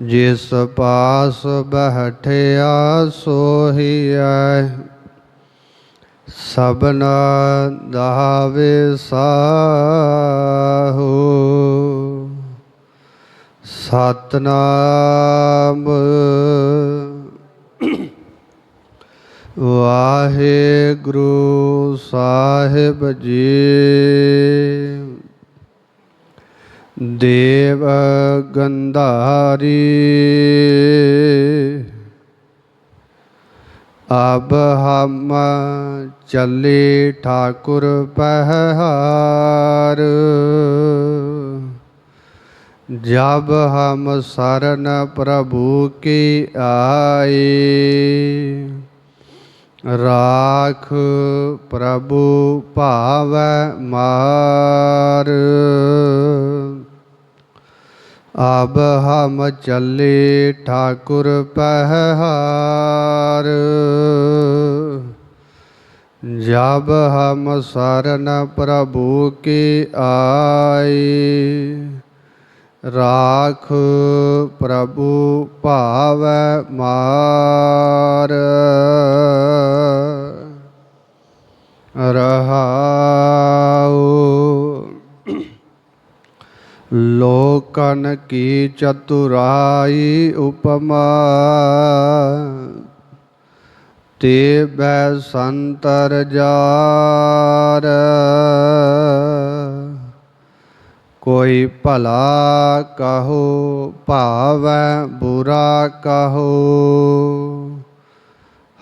ਜਿਸ ਪਾਸ ਬਹਿਠਿਆ ਸੋਹੀਐ ਸਬਨਾ ਦਾਵੇ ਸਾਹੂ। ਸਤਨਾਮ ਵਾਹਿਗੁਰੂ ਸਾਹਿਬ ਜੀ। ਦੇਵ ਗੰਧਾਰੀ ਅਬ ਹਮ ਚੱਲੇ ਠਾਕੁਰ ਪਹਿਹਾਰ जब हम शरण प्रभु की आए राख प्रभु भाव मार ਅਬ ਹਮ ਚੱਲੇ ਠਾਕੁਰ ਪਹਿਹਾਰ ਜਬ ਹਮ ਸਰਨ ਪ੍ਰਭੂ ਕੇ ਆਏ। ਰਾਖ ਪ੍ਰਭੂ ਭਾਵੈ ਮਾਰ। ਰਹਾਉ। ਲੋ ਲੋਕਨ ਕੀ ਚਤੁਰਾਈ ਉਪਮਾ? ਤੇ ਬੈ ਸੰਤਰ ਜਾਰ। ਕੋਈ ਭਲਾ ਕਹੋ, ਭਾਵੈ ਬੁਰਾ ਕਹੋ।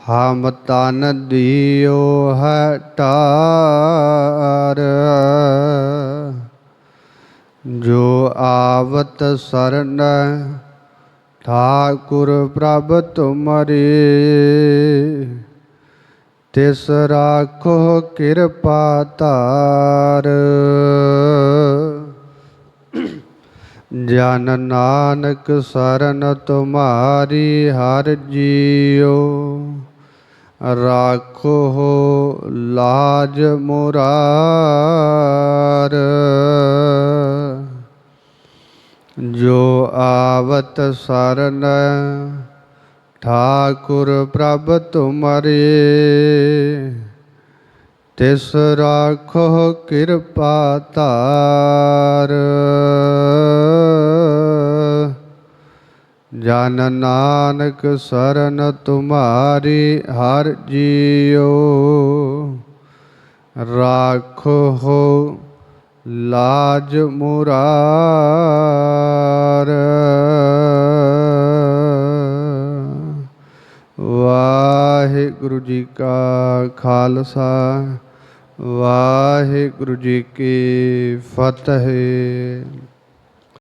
ਹਮ ਤਨ ਦਿਓ ਹਟਾਰ ਜੋ ਆਵਤ ਸਰਨ ਠਾਕੁਰ ਪ੍ਰਭ ਤੁਮਰੇ, ਤਿਸ ਰਾਖੋ ਕਿਰਪਾ ਤਾਰ ਜਨ ਨਾਨਕ ਸਰਨ ਤੁਮਾਰੀ ਹਰ ਜੀਓ ਰਾਖੋ ਲਾਜ ਮੁਰਾਰ। ਆਵਤ ਸਰਨ ਠਾਕੁਰ ਪ੍ਰਭ ਤੁਮਰੇ। ਤਿਸ ਰਾਖੋ ਕਿਰਪਾ ਤਾਰ ਜਨ ਨਾਨਕ ਸਰਨ ਤੁਮਾਰੀ ਹਰ ਜੀਉ ਰਾਖੋ ਲਾਜ ਮੁਰਾਰ। ਵਾਹਿਗੁਰੂ ਜੀ ਕਾ ਖਾਲਸਾ ਵਾਹਿਗੁਰੂ ਜੀ ਕੀ ਫਤਿਹ।